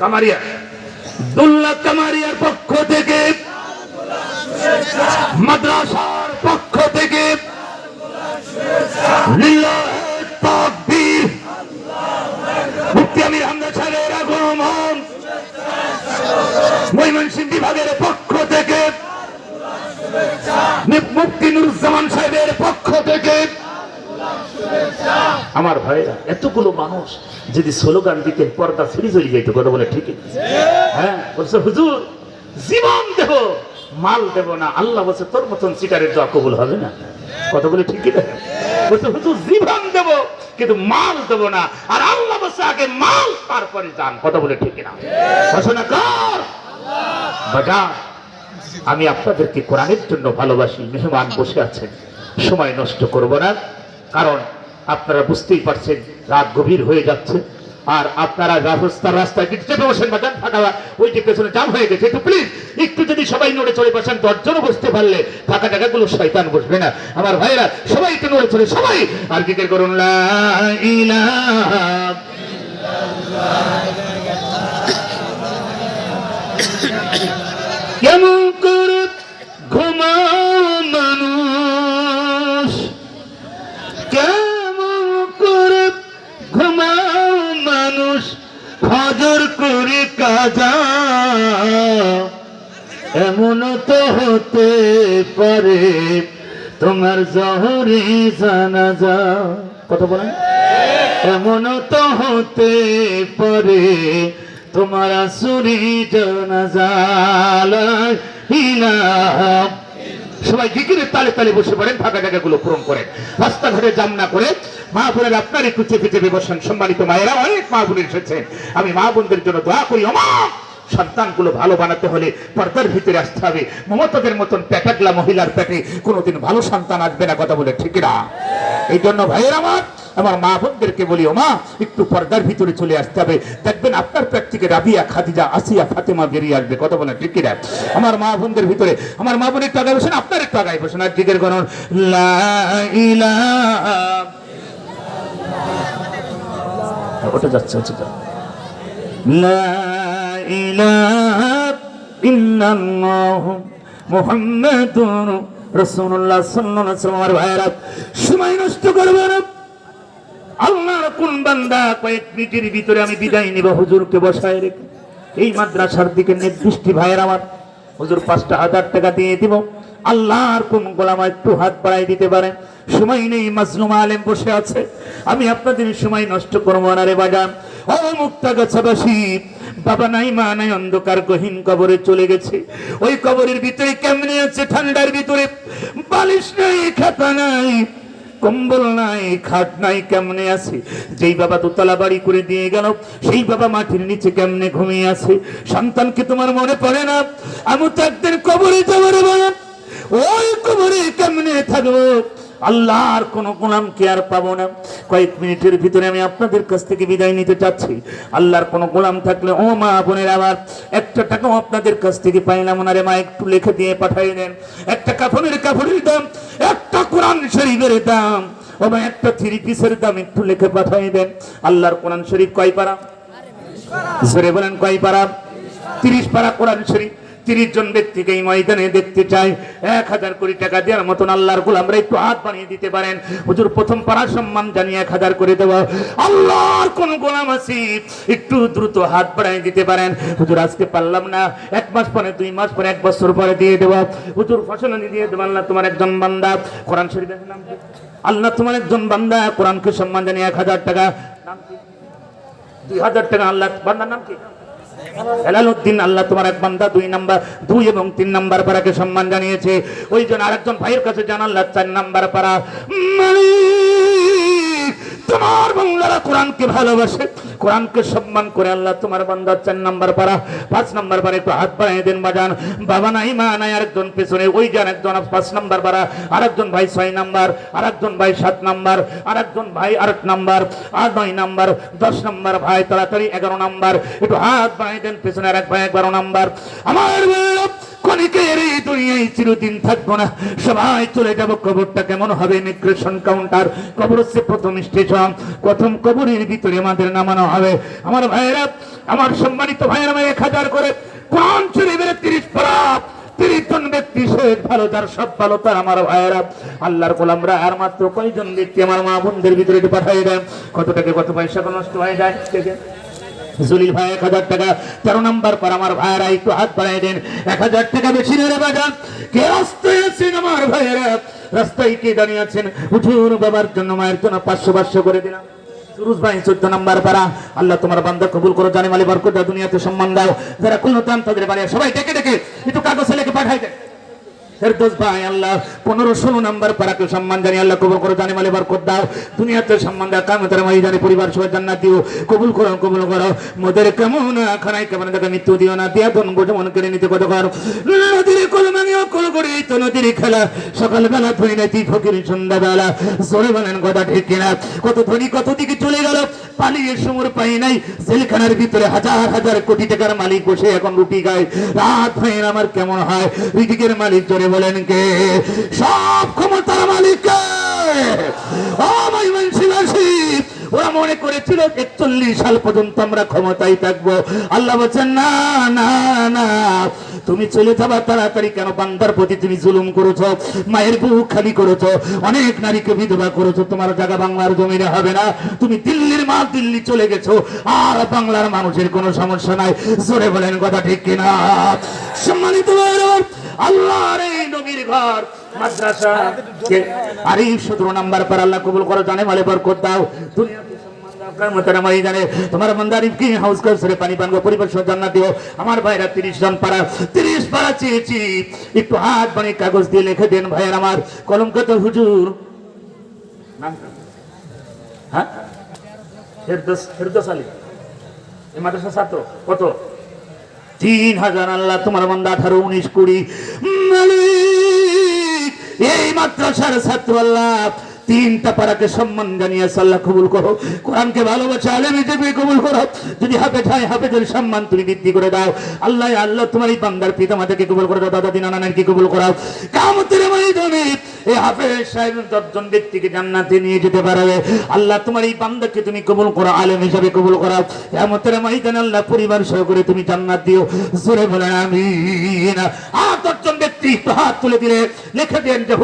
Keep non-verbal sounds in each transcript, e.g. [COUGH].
কামারিয়া। কামারিয়ার পক্ষ থেকে, মাদ্রাসার পক্ষ থেকে আমির হামদা সাহেবের আগমন। ময়মনসিংহ বিভাগের পক্ষ থেকে, মুফতি নুরুজ্জামান সাহেবের পক্ষ থেকে আমার ভাইরা এতগুলো মানুষ যদি স্লোগান দিতেন, পর্দা ফিরে চলে যাইতো কথা বলে ঠিকই হ্যাঁ বলছে, হুজুর, জীবন দেব, মাল দেব না, আল্লাহ বলছে, তোর মতন শিকারের দোয়া কবুল হবে না। কথা বলে ঠিকই দেখেন বলছে, হুজুর, জীবন দেব, কিন্তু মাল দেব না। আর আল্লাহ বলছে, আগে মাল, তারপরে যান কথা বলে ঠিক না ঘোষণা কর! বাজা আমি আপনাদেরকে কোরআনের জন্য ভালোবাসি, মেহমান বসে আছেন। সময় নষ্ট করব না, কারণ আপনারা বুঝতেই পারছেন, রাত গভীর হয়ে যাচ্ছে। আর আপনারা রাস্তার রাস্তায় চেপে বসেন, বাজান ফাঁকা ওই যে পেছনে জাম হয়ে গেছে। একটু প্লিজ একটু যদি সবাই নড়ে চলে বসেন, দশজনও বসতে পারলে ফাঁকা জায়গাগুলো শয়তান বসবে না। আমার ভাইরা সবাই একটু নড়ে চলে সবাই। আর কি করুন? কেমন [COUGHS] এমন তো হতে পারে, তোমার জহরে জানাজা। কথা বলেন। এমন তো হতে পারে, তোমার আসুরি জানাজা। লা ইলাহা। সবাই জিকিরের তালে তালে বসে পড়েন, ফাঁকা জায়গাগুলো পূরণ করেন। রাস্তাঘাটে জাম না করে, মা বোনের আপনার একটু চেপে চেপে বসেন। সম্মানিত মায়েরা অনেক মা বোনের এসেছেন আমি মা বোনদের জন্য দোয়া করি অমা সন্তানগুলো ভালো বানাতে হলে পর্দার ভিতরে আসতে হবে। মমতাদের মতন প্যাটাগলা মহিলার পেটে কোনোদিন ভালো সন্তান আসবে না কথা বলে, ঠিক না? এই জন্য ভাইয়ের আমার আমার মা বোনদেরকে বলি ও মা একটু পর্দার ভিতরে চলে আসতে হবে। দেখবেন আপনার পেট থেকে রাবিয়া, খাদিজা, আসিয়া, ফাতেমা বেরিয়ে আসবে, কথা বলে, ঠিক না? আমার মা বোনদের ভিতরে, আমার মা বোনের আগায় বসেন, আপনার একটু আগায় বসেন, আর দিকের গণন ওটা যাচ্ছে হচ্ছে আমি বিদায় নিব, হুজুরকে বসায় রেখে। এই মাদ্রাসার দিকে নির্দিষ্ট ভাইয়ের আমার হুজুর পাঁচটা হাজার টাকা দিয়ে দিব। আল্লাহর কোন গোলামা একটু হাত বাড়াই দিতে পারেন সময় নেই, মাজলুম আলেম বসে আছে। আমি আপনাদের সময় নষ্ট করব না রে বাজান। ও মুক্তা গাছাবাসী বাবা নাই, মা নাই, অন্ধকার গহীন কবরে চলে গেছে। ওই কবরের ভিতরে কেমনে আছে ঠান্ডার ভিতরে? বালিশ নাই, খাতা নাই, কম্বল নাই, খাট নাই, কেমনে আছে? যেই বাবা দোতলা বাড়ি করে দিয়ে গেল, সেই বাবা মাটির নিচে কেমনে ঘুমিয়ে আছে? সন্তানকে তোমার মনে পড়ে না? আমি তো একদিন কবরে যাবার বলো ওই কবরে কেমনে থাকব? আল্লাহর কোন গোলামকে আর পাবো না? কয়েক মিনিটের ভিতরে আমি আপনাদের কাছ থেকে বিদায় নিতে চাচ্ছি। আল্লাহর কোন গোলাম থাকলে, ও মা বোনের আবার, একটা টাকাও আপনাদের কাছ থেকে পাইলাম ওনারে মা, একটু লিখে দিয়ে পাঠিয়ে দেন। একটা কাফনের কাপড়ের দাম, একটা কোরআন শরীফের দাম। ও একটা থ্রি পিসের দাম একটু লিখে পাঠিয়ে দেন। আল্লাহর কোরআন শরীফ কয় পারা? জোরে বলেন কয় পারা? তিরিশ পারা কোরআন শরীফ। তিরিশ জন ব্যক্তিকে এই ময়দানে দেখতে চাই। এক হাজার কোটি টাকা দেওয়ার মতন আল্লাহর গোলামরা একটু হাত বানিয়ে দিতে পারেন। হুজুর, প্রথম পাড়া সম্মান জানিয়ে এক হাজার করে দেওয়া আল্লাহর কোন গোলাম আছি? একটু দ্রুত হাত বাড়িয়ে দিতে পারেন। হুজুর, আজকে পারলাম না। এক মাস পরে, দুই মাস পরে, এক বছর পরে দিয়ে দেওয়া হুজুর, ফসল দিয়ে দেবো। আল্লাহ তোমার একজন বান্দা। কোরআন শরীফের নাম? আল্লাহ তোমার একজন বান্দা। কোরআনকে সম্মান জানিয়ে এক হাজার টাকা। নাম কি? দুই হাজার টাকা আল্লাহ বান্দার নাম কি? হেলালুদ্দিন আল্লাহ তোমার এক বান্দা, দুই নাম্বার, দুই এবং তিন নাম্বার পাড়াকে সম্মান জানিয়েছে। ওই জন্য আরেকজন ভাইয়ের কাছে জানাল্লাহ চার নাম্বার পাড়া তোমার বাংলারা কোরআনকে ভালোবাসে, কোরআনকে সম্মান করে আল্লাহ তোমার বান্দার চার নাম্বার পাড়া, পাঁচ নাম্বার পাড়া একটু হাত বাড়াই দেন বাজান। বাবা নাই, মা নাই, আরেকজন পেছনে, ওই যান একজন পাঁচ নাম্বার পাড়া, আরেকজন ভাই ছয় নাম্বার, আরেকজন ভাই সাত নাম্বার, আরেকজন ভাই আট নাম্বার, আর নয় নাম্বার, দশ নাম্বার ভাই তাড়াতাড়ি এগারো নাম্বার, একটু হাত বাড়াই দেন, পেছনে আর ভাই এগারো নাম্বার। আমার ক্ষণিকের এই দুনিয়ায় চিরদিন থাকব না। সবাই চলে যাব, কবরটা কেমন হবে? কাউন্টার কবর হচ্ছে প্রথম স্টেশন প্রথম কবরের ভিতরে আমাদের নামানো হবে। আমার ভাইয়েরা, আমার সম্মানিত ভাইয়েরা এক হাজার করে কোন শরীফের তিরিশ পারা তিরিশ জন ব্যক্তি ভালো, যার সব ভালো, তার আমার ভাইয়েরা। আল্লাহর গোলামরা আর মাত্র কয়জন ব্যক্তি আমার মা বোনদের ভিতরে পাঠিয়ে দেন কত টাকা, কত পয়সা নষ্ট হয়ে যায়? জলিল ভাই, এক হাজার টাকা। তেরো নাম্বার পর আমার ভাইয়েরা, একটু হাত বাড়াই দেন। এক হাজার টাকা বেশি নেড়ে বাজান। কে রাস্তায় আছেন আমার ভাইয়েরা? রাস্তায় কে দাঁড়িয়ে আছেন? উঠুন বাবার জন্য, মায়ের জন্য পাঁচশো পাঁচশো করে দিলাম। সবাই ডেকে ডেকে, একটু কাগজ লেখে পাঠাই দেয় ফেরদৌস ভাই, আল্লাহ, পনেরো ষোলো নাম্বার পারাকে সম্মান জানি আল্লাহ কবুল করো, জানি মালি বরকত দাও। দুনিয়াতে সম্মান দাও কামতের মাই জানি পরিবার সবাই জান্নাত দিও। কবুল করো কবুল করো। মোদের কেমন খানায় কেমন দেখা মৃত্যু দিও না, দিয়া ধন গোটা মন কেড়ে নিতে কত করো। নদীর কল করে তো নদীর খেলা। সকালবেলা ফকির, সন্ধ্যাবেলা সরে বলেন কথা ঠিক কিনা? কত ধনী, কত দিকে চলে গেল, পালিয়ে সমর পাই নাই। জেলখানার ভিতরে হাজার হাজার কোটি টাকার মালিক বসে এখন রুটি খায়। রাত হয় আমার কেমন হয়? ঋতিকের মালিক জোরে বলেন কে? সব ক্ষমতার মালিক ওরা মনে করেছিল একচল্লিশ সাল পর্যন্ত আমরা ক্ষমতায় থাকব। আল্লাহ বলছেন, না না না। তুমি চলে যাবা তাড়াতাড়ি কেন? বান্দার প্রতি তুমি জুলুম করেছ, মায়ের বুক খালি করেছ, অনেক নারীকে বিধবা করেছ, তোমার জায়গা বাংলার জমিনে হবে না। তুমি দিল্লির মা, দিল্লি চলে গেছো, আর বাংলার মানুষের কোনো সমস্যা নাই। জোরে বলেন কথা ঠিক কিনা? সম্মানিত আল্লাহ আমার ভাইরা তিরিশ জন পাড়া, তিরিশ পাড়া চেয়েছি একটু হাত বানিয়ে কাগজ দিয়ে লিখে দেন ভাইয়ের আমার। কলম কত, হুজুর? হ্যাঁ? ফেরদোস ফেরদোস আলী। এই মাদ্রাসা ছাত্র, কত? তিন হাজার আল্লাহ তোমার বান্দা আঠারো, উনিশ, কুড়ি। এই মাদ্রাসার ছাত্র আল্লাহ, তিনটা পাড়াকে সম্মান জানিয়ে আল্লাহ কবুল করো। কোরআনকে ভালোবাসা, আলেম হিসেবে কবুল করো। যদি হাফে ঠাই হাফেজের সম্মান তুমি বৃদ্ধি করে দাও। আল্লাহ আল্লাহ তোমার এই বান্দার পিতা মাতাকে কবুল করে দাও, দাদা দিন নানানকে কবুল করাও। কামতের ময়দানে এই হাফেজ দশজন ব্যক্তিকে জান্নাতে নিয়ে যেতে পারবে। আল্লাহ তোমার এই বান্দাকে তুমি কবুল করো, আলেম হিসাবে কবুল এমতের আল্লাহ পরিবার সহকারে তুমি জান্নাত দিও। বলেন, আমিন। আর দশজন ব্যক্তি হাত তুলে দিলে, লিখে দেন যে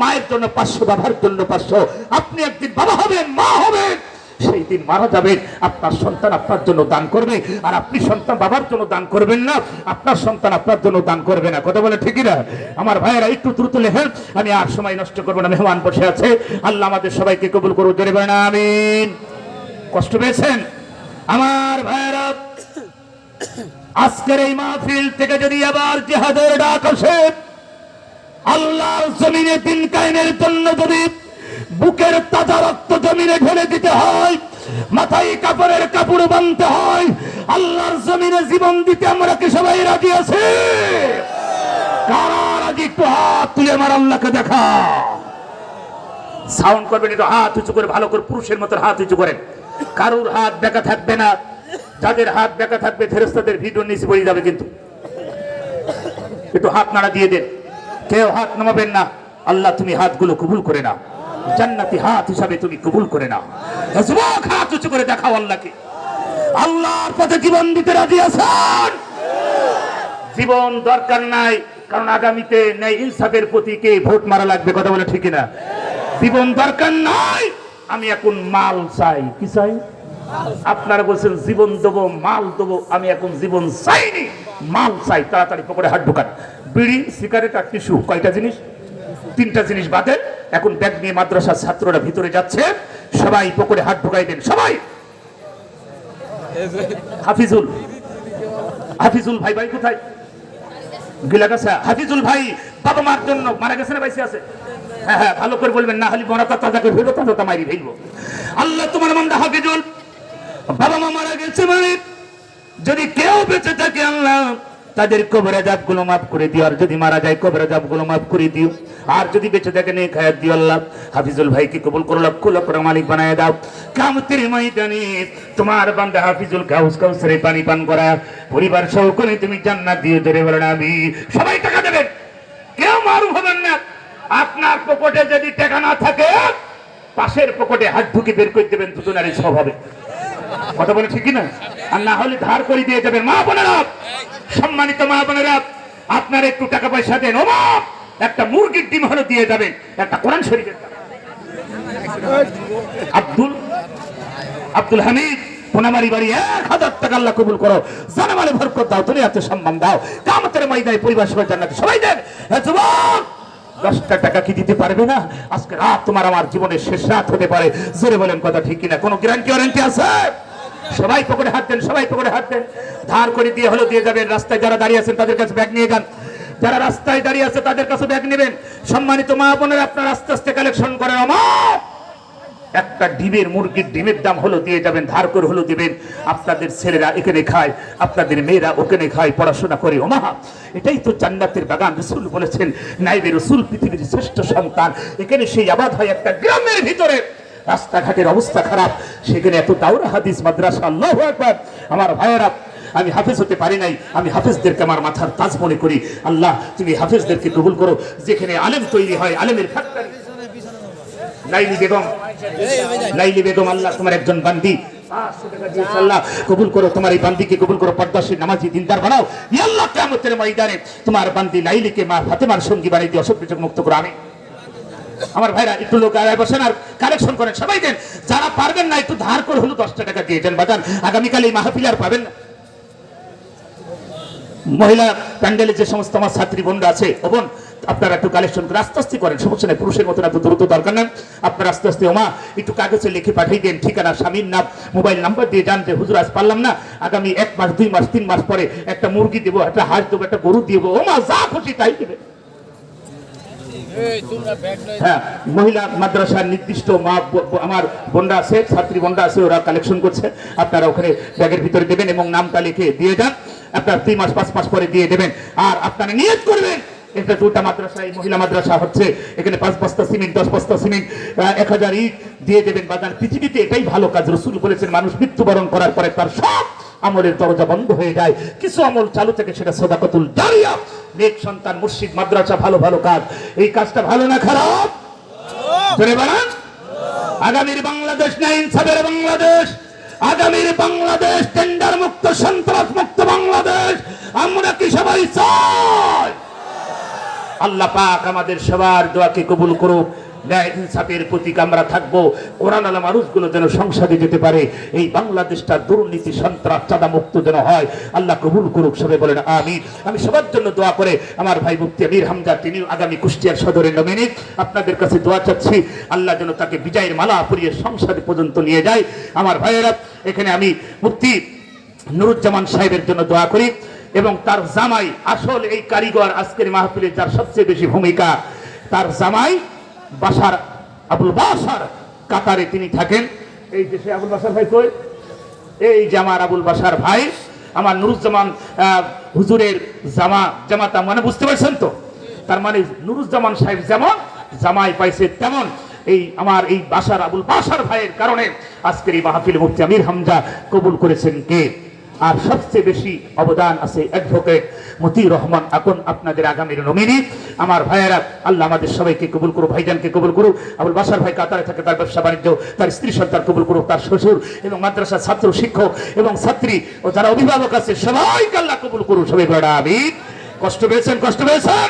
মায়ের জন্য পাঁচশো, বাবার জন্য পাঁচশো। আপনি একদিন বাবা হবেন, মা হবেন। সেই দিন মারা যাবেন আপনার সন্তান আপনার জন্য দান করবে। আর আপনি সন্তান বাবার জন্য দান করবেন না। আপনার সন্তান আপনার জন্য দান করবে না। কথা বলে ঠিকই না? আমার ভাইয়েরা, একটু দ্রুত লেখেন। আমি আর সময় নষ্ট করব না। মেহমান বসে আছে। আল্লাহ আমাদের সবাইকে কবুল করুন জোরে বলেন, আমিন। কষ্ট পেয়েছেন? আমার ভাইয়েরা, আজকের এই মাহফিল থেকে যদি আবার জেহাদের ডাক আসে, আল্লাহর জমিনে দিন কায়েমের জন্য যদি বুকের তাজা রক্ত জমিনে ঢেলে দিতে হয়, মাথায় কাপড়ের কাপড় বানতে হয়, আল্লাহর জমিনে জীবন দিতে আমরা কি সবাই রাজি আছে? কারা রাজি? একটু হাত তুলে আমার আল্লাহকে দেখা। সাউন্ড করবেন একটু হাত উঁচু করে, ভালো করে পুরুষের মতো হাত উঁচু করেন। কারুর হাত বেঁকা থাকবে না, যাদের হাত বেঁকা থাকবে ফেরেস্তাদের ভিডিও নিচে পড়ে যাবে কিন্তু। একটু হাত নাড়া দিয়ে দেন। কেউ হাত নামাবেন না। আল্লাহ তুমি হাতগুলো কবুল করে নাও। জান্নাতি হাত হিসাবে তুমি কবুল করে নাও। যুবক, হাত উঁচু করে দেখাও আল্লাহকে। আল্লাহর পথে জীবন দিতে রাজি আছেন? জীবন দরকার নাই, কারণ আগামীতে ন্যায় ইনসাফের প্রতীকে ভোট মারা লাগবে, কথা বলে ঠিক না জীবন দরকার নাই, আমি এখন মাল চাই। কি চাই? আপনারা বলছেন, জীবন দেবো, মাল দেবো, আমি এখন জীবন চাইনি, মাল চাই। তাড়াতাড়ি পকেটে হাত ঢোকান। বিড়ি, সিগারেট আর টিস্যু, কয়টা জিনিস? তিনটা জিনিস বাদে এখন ব্যাগ নিয়ে মাদ্রাসার ছাত্ররা ভিতরে যাচ্ছে। সবাই পকেটে হাত ঢোকাই দেন। সবাই! হাফিজুল। হাফিজুল ভাই ভাই কোথায়? হাফিজুল ভাই, বাবা মার জন্য। মারা গেছে না বাইসে আছে? হ্যাঁ হ্যাঁ ভালো করে বলবেন না হলে মরা তাজা করে ফেরো তাজা মারি ফেলব। আল্লাহ তোমার মান্দা হাফিজুল। বাবা মা মারা গেছে মানে যদি কেউ বেঁচে থাকে, আল্লাহ তাদের কবর আজাবগুলো মাফ করে দিও, আর যদি মারা যায় কবর আজাবগুলো মাফ করে দিও। আর যদি বেঁচে থাকে নেই খায়াত দিও আল্লাহ। হাফিজুল ভাইকে কবুল করো লক্ষ লক্ষ মালিক বানায় দাও। কামতের ময়দানে তোমার বান্দা হাফিজুল কাউস কাউসারে পানি পান করা, পরিবার সহ করে তুমি জান্নাত দিয়ে ধরে বলেন আমি। সবাই টাকা দেবেন। কেউ মারুফ হবেন না। আপনার পকেটে যদি টাকা না থাকে, পাশের পকেটে হাত ঢুকে বের করে দেবেন, দুজনারই স্বভাবে কথা বলে ঠিক না? আর না হলে ধার করে দিয়ে যাবেন। মা বোনেরা! সম্মানিত মা বোনেরা, আপনার একটু টাকা পয়সা দেন। একটা মুরগির ডিম হলে দিয়ে যাবেন, একটা কোরআন শরীফের আব্দুল আব্দুল হামিদ পোনামারি বাড়ি এক হাজার টাকা আল্লাহ কবুল করো। জানামালে দাও এত সম্মান দাও। কামতের পরিবার সবাই জান্নাতে, সবাই দেন। দশটা টাকা কি দিতে পারবে না? আজকে রাত তোমার আমার জীবনের শেষ রাত হতে পারে। জোরে বলেন কথা ঠিক কিনা, কোনো গ্যারান্টি ওয়ারেন্টি আছে? সবাই পকেটে হাত দেন, সবাই পকেটে হাত দেন। ধার করে দিয়ে হলো, দিয়ে যাবেন। রাস্তায় যারা দাঁড়িয়ে আছেন, তাদের কাছে ব্যাগ নিয়ে যান। যারা রাস্তায় দাঁড়িয়ে আছে, তাদের কাছে ব্যাগ নেবেন। সম্মানিত মা বোনের, আপনার আস্তে আস্তে কালেকশন করেন আমার একটা ডিমের মুরগির ডিমের দাম হলো, দিয়ে যাবেন। ধার করে হলো, দিবেন। আপনাদের ছেলেরা এখানে খায়, আপনাদের মেয়েরা ওখানে খায়, পড়াশোনা করে। ওমা, এটাই তো জান্নাতের বাগান। রসুল বলেছেন, নাইবে রসুল পৃথিবীর শ্রেষ্ঠ সন্তান। এখানে সেই আবাদ হয় একটা গ্রামের ভিতরে। রাস্তাঘাটের অবস্থা খারাপ। সেখানে এত দাউরা হাদিস মাদ্রাসা, আল্লাহ একবার আমার ভাইয়েরা, আমি হাফেজ হতে পারি নাই। আমি হাফেজদেরকে আমার মাথার তাজ মনে করি। আল্লাহ, তুমি হাফেজদেরকে কবুল করো। যেখানে আলেম তৈরি হয়, আলেমের ফ্যাক্টরি। লাইলি বেগম লাইলি বেগম, আল্লাহ, তোমার একজন বান্দি। কবুল করো। তোমার এই বান্দিকে কবুল করো। পর্দাশী নামাজি দিনদার বানাও। ই আল্লাহ, কিয়ামতের ময়দানে তোমার বান্দি লাইলিকে মা ফাতেমার সঙ্গী বানিয়ে দিয়ে অসুখ মুক্ত করো। আমি আমার ভাইরা, একটু লোক আড়াই বসেন আর কালেকশন করেন। সবাই দেন, যারা পারবেন না, একটু ধার করে হলো দশটা টাকা দিয়ে দেন বাজান আগামীকাল এই মাহফিল আর পাবেন না। মহিলা প্যান্ডেলে যে সমস্ত আমার ছাত্রী বোনরা আছে বোন, আপনারা একটু কালেকশন করে আস্তে আস্তে করেন। সমস্যা নেই, পুরুষের মতন এত দ্রুত দরকার নেন আপনারা আস্তে আস্তে ওমা, একটু কাগজে লিখে পাঠিয়ে দেন, ঠিকানা, স্বামীর নাম, মোবাইল নাম্বার দিয়ে জানতে হুজুর, আজ পারলাম না। আগামী এক মাস, দুই মাস, তিন মাস পরে একটা মুরগি দেবো, একটা হাঁস দেবো, একটা গরু দেবো। ওমা, যা খুশি তাই দেবে। হ্যাঁ মহিলা মাদ্রাসার নির্দিষ্ট মা আমার বোনরা আছে, ছাত্রী বোনরা আছে, ওরা কালেকশন করছে। আপনারা ওখানে ব্যাগের ভিতরে দেবেন এবং নামটা লিখে দিয়ে যান। আপনার দুই মাস, পাঁচ মাস পরে দিয়ে দেবেন। আর আপনারা নিয়ত করবেন, এটা দুটা মাদ্রাসা, এই মহিলা মাদ্রাসা হচ্ছে, এখানে পাঁচ বস্তা সিমেন্ট, দশ বস্তা সিমেন্ট এক হাজার ইট দিয়ে দেবেন বাজার। পৃথিবীতে এটাই ভালো কাজ, রসুল বলেছেন, মানুষ মৃত্যুবরণ করার পরে তার সব আমলের দরজা বন্ধ হয়ে যায়। কিছু আমল চালু থেকে সেটা সদাকতুল জারিয়া। নেক সন্তান, মুর্শিদ, মাদ্রাসা, ভালো ভালো কাজ। এই কাজটা ভালো না খারাপ? আগামীর বাংলাদেশ না ইনসাফের বাংলাদেশ? আগামীর বাংলাদেশ টেন্ডার মুক্ত, সন্ত্রাস মুক্ত বাংলাদেশ। আমরা কি সবাই চাই? আল্লাহ পাক আমাদের সবার দোয়াকে কবুল করুক। ন্যায় ইনসাফের প্রতীক আমরা থাকব। কোরআন আলা মানুষগুলো যেন সংসদে যেতে পারে, এই বাংলাদেশটা দুর্নীতি, সন্ত্রাস চাঁদা মুক্ত যেন হয়, আল্লাহ কবুল করুক, সবাই বলেন আমি আমি সবার জন্য দোয়া করে আমার ভাই মুক্তি আমির হামজা, তিনি আগামী কুষ্টিয়ার সদরের নমিনি আপনাদের কাছে দোয়া চাচ্ছি, আল্লাহ যেন তাকে বিজয়ের মালা পরিয়ে সংসদে পর্যন্ত নিয়ে যায়। আমার ভাইয়েরা, এখানে আমি মুক্তি নুরুজ্জামান সাহেবের জন্য দোয়া করি এবং তার জামাই আসল এই কারিগর আজকের মাহফিলে যার সবচেয়ে বেশি ভূমিকা, তার জামাই বাসার আবুল বাসার কাতারে তিনি থাকেন। এই দেশে আবুল বাসার ভাই কই? এই যে আমার আবুল বাসার ভাই, আমার নুরুজ্জামান হুজুরের জামা জামাতা মানে বুঝতে পারছেন তো? তার মানে নুরুজ্জামান সাহেব যেমন, জামাই পাইছে তেমন। এই আমার এই বাসার আবুল বাসার ভাইয়ের কারণে আজকের এই মাহফিল মুফতি আমির হামজা কবুল করেছেন কে? আর সবচেয়ে বেশি অবদান আছে অ্যাডভোকেট মতিউর রহমান, এখন আপনাদের আগামীর নমিনি। আমার ভাইয়েরা, আল্লাহ আমাদের সবাইকে কবুল করুক, ভাইজানকে কবুল করুক, আবুল বাসার ভাই কাতারে থাকে, তার ব্যবসা বাণিজ্য, তার স্ত্রী সন্তান কবুল করুক, তার শ্বশুর এবং মাদ্রাসার ছাত্র, শিক্ষক এবং ছাত্রী ও যারা অভিভাবক আছে, সবাইকে আল্লাহ কবুল করুক, সবাই বড় আমি কষ্ট পেয়েছেন কষ্ট পেয়েছেন?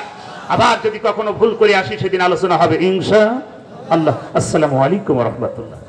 আবার যদি কখনো ভুল করে আসি, সেদিন আলোচনা হবে, ইনশা আল্লাহ। আসসালামু আলাইকুম রহমতুল্লাহ।